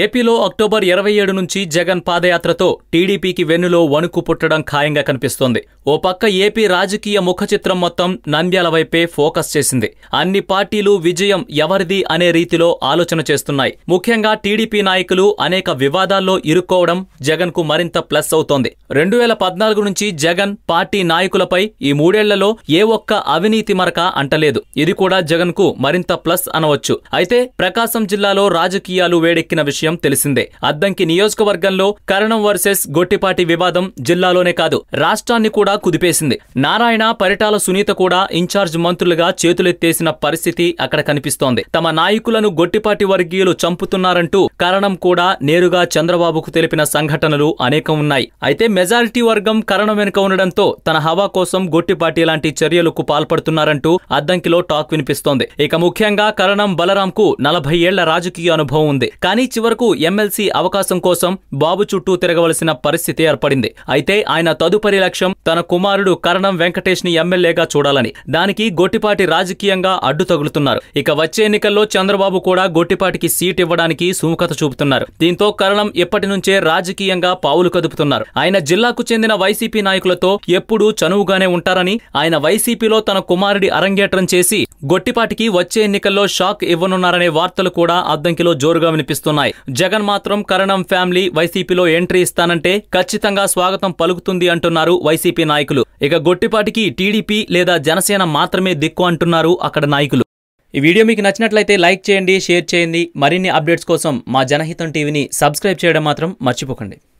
ఏపీలో అక్టోబర్ ఇరవై ఏడు నుంచి జగన్ పాదయాత్రతో టీడీపీకి వెన్నులో వణుకు పుట్టడం ఖాయంగా కనిపిస్తోంది. ఓ పక్క ఏపీ రాజకీయ ముఖ చిత్రం మొత్తం నంద్యాల వైపే ఫోకస్ చేసింది. అన్ని పార్టీలు విజయం ఎవరిది అనే రీతిలో ఆలోచన చేస్తున్నాయి. ముఖ్యంగా టీడీపీ నాయకులు అనేక వివాదాల్లో ఇరుక్కోవడం జగన్కు మరింత ప్లస్ అవుతోంది. రెండు వేల పద్నాలుగు నుంచి జగన్ పార్టీ నాయకులపై ఈ మూడేళ్ళలో ఏ ఒక్క అవినీతి మరక అంటలేదు. ఇది కూడా జగన్కు మరింత ప్లస్ అనవచ్చు. అయితే ప్రకాశం జిల్లాలో రాజకీయాలు వేడెక్కిన విషయం. తెలిసిందే. అద్దంకి నియోజకవర్గంలో కరణం వర్సెస్ గొట్టిపాటి వివాదం జిల్లాలోనే కాదు రాష్ట్రాన్ని కూడా కుదిపేసింది. నారాయణ పరిటాల సునీత కూడా ఇన్ఛార్జ్ మంత్రులుగా చేతులెత్తేసిన పరిస్థితి అక్కడ కనిపిస్తోంది. తమ నాయకులను గొట్టిపాటి వర్గీయులు చంపుతున్నారంటూ కరణం కూడా నేరుగా చంద్రబాబుకు తెలిపిన సంఘటనలు అనేకం ఉన్నాయి. అయితే మెజారిటీ వర్గం కరణం వెనుక ఉండడంతో తన హవా కోసం గొట్టిపాటి లాంటి చర్యలకు పాల్పడుతున్నారంటూ అద్దంకిలో టాక్ వినిపిస్తోంది. ఇక ముఖ్యంగా కరణం బలరాంకు నలభై ఏళ్ళ రాజకీయ అనుభవం ఉంది. కానీ చివరకు ఎమ్మెల్సీ అవకాశం కోసం బాబు చుట్టూ తిరగవలసిన పరిస్థితి ఏర్పడింది. అయితే ఆయన తదుపరి లక్ష్యం తన కుమారుడు కరణం వెంకటేష్ని ఎమ్మెల్యేగా చూడాలని. దానికి గొట్టిపాటి రాజకీయంగా అడ్డు తగులుతున్నారు. ఇక వచ్చే ఎన్నికల్లో చంద్రబాబు కూడా గొట్టిపాటికి సీట్ ఇవ్వడానికి సుముఖత చూపుతున్నారు. దీంతో కరణం ఇప్పటి నుంచే రాజకీయంగా పావులు కదుపుతున్నారు. ఆయన జిల్లాకు చెందిన వైసీపీ నాయకులతో ఎప్పుడూ చనువుగానే ఉంటారని ఆయన వైసీపీలో తన కుమారుడి అరంగేట్రం చేసి గొట్టిపాటికి వచ్చే ఎన్నికల్లో షాక్ ఇవ్వనున్నారనే వార్తలు కూడా అద్దంకిలో జోరుగా వినిపిస్తున్నాయి. జగన్ మాత్రం కరణం ఫ్యామిలీ వైసీపీలో ఎంట్రీ ఇస్తానంటే ఖచ్చితంగా స్వాగతం పలుకుతుంది అంటున్నారు వైసీపీ నాయకులు. ఇక గొట్టిపాటికి టీడీపీ లేదా జనసేన మాత్రమే దిక్కు అంటున్నారు అక్కడ నాయకులు. ఈ వీడియో మీకు నచ్చినట్లయితే లైక్ చేయండి షేర్ చేయండి. మరిన్ని అప్డేట్స్ కోసం మా జనహితం టీవీని సబ్స్క్రైబ్ చేయడం మాత్రం మర్చిపోకండి.